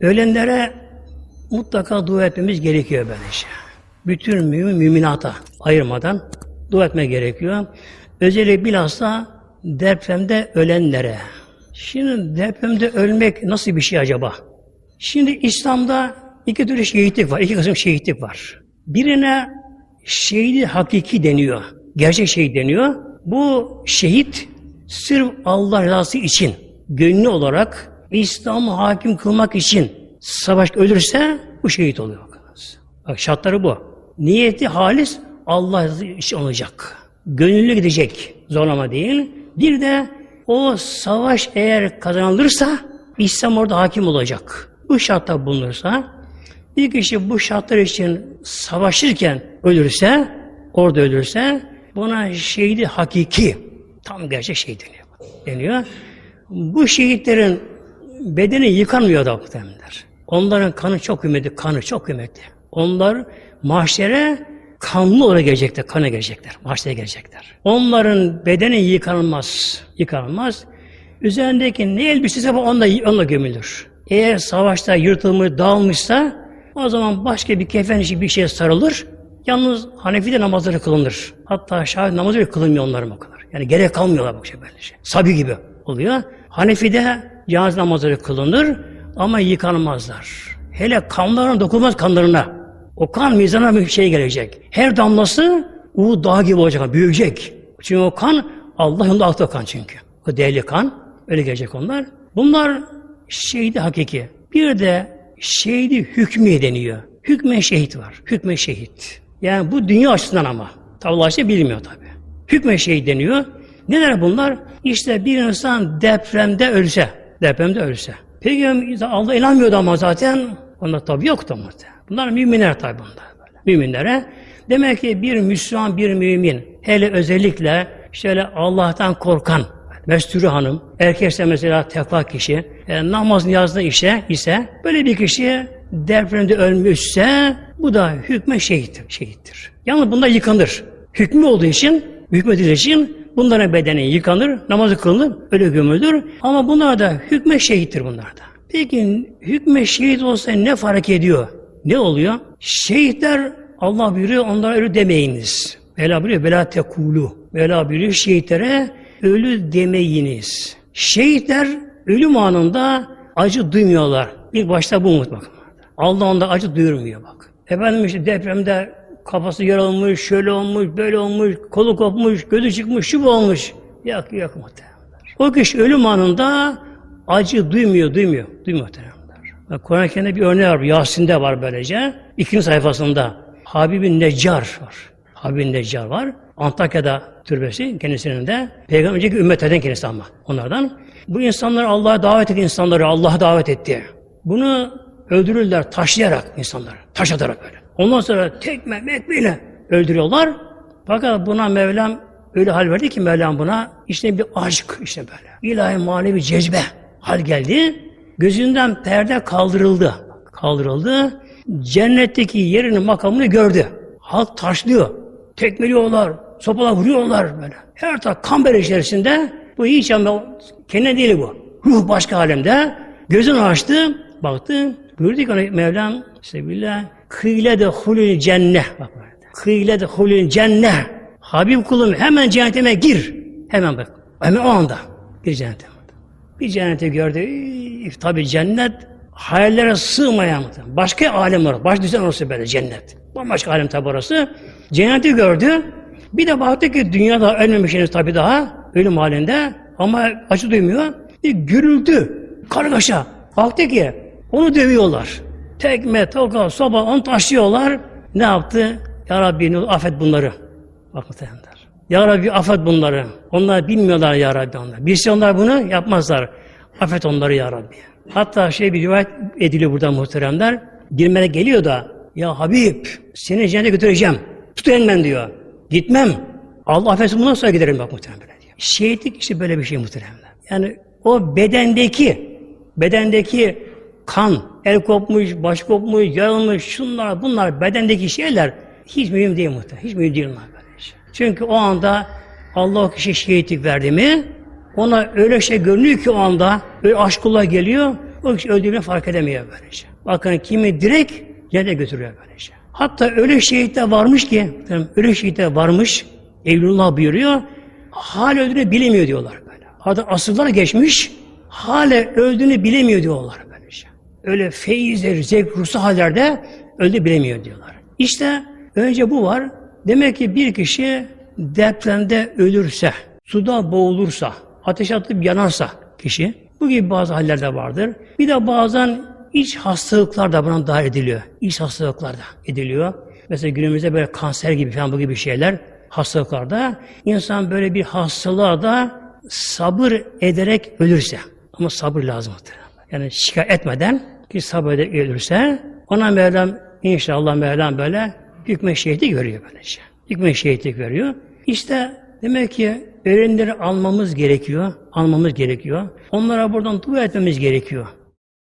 Ölenlere mutlaka dua etmemiz gerekiyor böylece. Bütün mümin müminata ayırmadan dua etme gerekiyor. Özellikle bilhassa depremde ölenlere. Şimdi depremde ölmek nasıl bir şey acaba? Şimdi İslam'da iki türlü şehitlik var. iki kısım şehitlik var. Birine şehidi hakiki deniyor. Gerçek şehit deniyor. Bu şehit sırf Allah rızası için gönlü olarak İslam'ı hakim kılmak için savaş ölürse bu şehit oluyor. Bakınız. Bak şartları bu. Niyeti halis Allah için olacak. Gönüllü gidecek. Zorlama değil. Bir de o savaş eğer kazanılırsa İslam orada hakim olacak. Bu şartta bulunursa bir kişi bu şartlar için savaşırken ölürse, orada ölürse buna şehidi hakiki, tam gerçek şehit deniyor. deniyor. Bu şehitlerin bedeni yıkanmıyor da muhtemelenler. Onların kanı çok kıymetli, kanı çok kıymetli. Onlar mahşere kanlı olarak gelecekler, kana gelecekler, mahşere gelecekler. Onların bedeni yıkanılmaz, yıkanılmaz. Üzerindeki ne elbisesi var onunla, onunla gömülür. Eğer savaşta yırtılmış, dağılmışsa o zaman başka bir kefen işi bir şeye sarılır. Yalnız Hanefi'de namazları kılınır. Hatta şahit namazı bile kılınmıyor onların o kadar. Yani gerek kalmıyorlar bu şey böyle şey. Sabi gibi oluyor. Hanefi'de cenaze namazları kılınır ama yıkanmazlar. Hele kanlarına dokunmaz kanlarına. O kan mizana bir şey gelecek. Her damlası Uğur Dağı gibi olacak, büyüyecek. Çünkü o kan Allah yolunda aktığı kan çünkü. O değerli kan. Öyle gelecek onlar. Bunlar şehidi hakiki. Bir de şehidi hükmü deniyor. Hükme şehit var. Hükme şehit. Yani bu dünya açısından ama. Tabi işte bilmiyor tabi. Hükme şehit deniyor. Neler bunlar? İşte bir insan depremde ölse. Depremde ölse. Peki Allah inanmıyordu ama zaten. Onlar tabi yoktu muhtemelen. Bunlar müminler tabi bunlar. Böyle. Müminlere. Demek ki bir Müslüman, bir mümin, hele özellikle şöyle Allah'tan korkan, Mesturi hanım, erkekse mesela tekva kişi, e, namaz niyazda işe ise böyle bir kişi depremde ölmüşse bu da hükme şehittir. şehittir. Yalnız bunda yıkanır. Hükmü olduğu için, hükmedildiği için bunların bedeni yıkanır, namazı kılınır, öyle gömülür. Ama bunlar da hükme şehittir bunlar da. Peki hükme şehit olsa ne fark ediyor? Ne oluyor? Şehitler Allah buyuruyor onlara ölü demeyiniz. Mevla buyuruyor bela tekulu. Mevla buyuruyor şehitlere ölü demeyiniz. Şehitler ölüm anında acı duymuyorlar. İlk başta bu umut. Allah onda acı duyurmuyor bak. Efendim işte depremde kafası yaralmış, şöyle olmuş, böyle olmuş, kolu kopmuş, gözü çıkmış, şu olmuş. Yok yok muhtemelenler. O kişi ölüm anında acı duymuyor, duymuyor, duymuyor muhtemelenler. Kerim'de bir örneği var, Yasin'de var böylece. İkinci sayfasında Habibin Neccar var. Habibin Neccar var. Antakya'da türbesi kendisinin de. Peygamber önceki ümmetlerden kendisi ama onlardan. Bu insanlar Allah'a davet etti insanları, Allah'a davet etti. Bunu öldürürler taşlayarak insanları, taş atarak böyle. Ondan sonra tekme mekmeyle öldürüyorlar. Fakat buna Mevlam öyle hal verdi ki Mevlam buna işte bir aşk işte böyle. İlahi manevi cezbe hal geldi. Gözünden perde kaldırıldı. Kaldırıldı. Cennetteki yerini makamını gördü. Halk taşlıyor. Tekmeliyorlar. Sopalar vuruyorlar böyle. Her taraf kan bere içerisinde. Bu hiç ama kendine değil bu. Ruh başka alemde. Gözünü açtı. Baktı. Buyurdu ki Mevlam Sebillah kıyle de hulül cennet. Bak. Kıyle de hulül cennet. Habib kulum hemen cennetime gir. Hemen bak. Hemen o anda. Gir cennete. Bir cenneti gördü. Tabi cennet hayallere sığmayan başka alem var. Baş düzen orası böyle cennet. Bambaşka alem tabi orası. Cenneti gördü. Bir de baktı ki dünyada ölmemiş henüz tabi daha. Ölüm halinde. Ama acı duymuyor. Bir gürültü. Kargaşa. Baktı ki onu dövüyorlar. Tekme, toka, soba onu taşıyorlar. Ne yaptı? Ya Rabbi affet bunları. Bak muhtemelenler. Ya Rabbi affet bunları. Onlar bilmiyorlar Ya Rabbi onlar. Bilse onlar bunu yapmazlar. Affet onları Ya Rabbi. Hatta şey bir rivayet ediliyor burada muhteremler. Bir melek geliyor da ya Habib seni cennete götüreceğim. Tutayım ben diyor. Gitmem. Allah affetsin bundan sonra giderim bak muhterem böyle diyor. Şehitlik işte böyle bir şey muhteremler. Yani o bedendeki bedendeki kan, el kopmuş, baş kopmuş, yarılmış, şunlar bunlar bedendeki şeyler hiç mühim değil muhtemelen. Hiç mühim değil şey. Çünkü o anda Allah o kişiye şehitlik verdi mi ona öyle şey görünüyor ki o anda öyle aşkullah geliyor. o kişi öldüğünü fark edemiyor böylece. Bakın kimi direkt cennete götürüyor böylece. Hatta öyle şehitler varmış ki, öyle şehitler varmış, Evlullah buyuruyor, hala öldüğünü bilemiyor diyorlar böyle. Hatta asırlar geçmiş, hala öldüğünü bilemiyor diyorlar. Öyle feyizler, zevk, ruhsal hallerde öldü bilemiyor diyorlar. İşte önce bu var. Demek ki bir kişi depremde ölürse, suda boğulursa, ateş atıp yanarsa kişi, bu gibi bazı hallerde vardır. Bir de bazen iç hastalıklar da buna dahil ediliyor. İç hastalıklar da ediliyor. Mesela günümüzde böyle kanser gibi falan bu gibi şeyler hastalıklarda insan böyle bir hastalığa da sabır ederek ölürse ama sabır lazım. Yani şikayet etmeden ki sabır ederek ölürse ona Mevlam inşallah Mevlam böyle hükme şehitlik veriyor böylece. Hükme şehitlik veriyor. İşte demek ki öğrenleri almamız gerekiyor. Almamız gerekiyor. Onlara buradan dua etmemiz gerekiyor.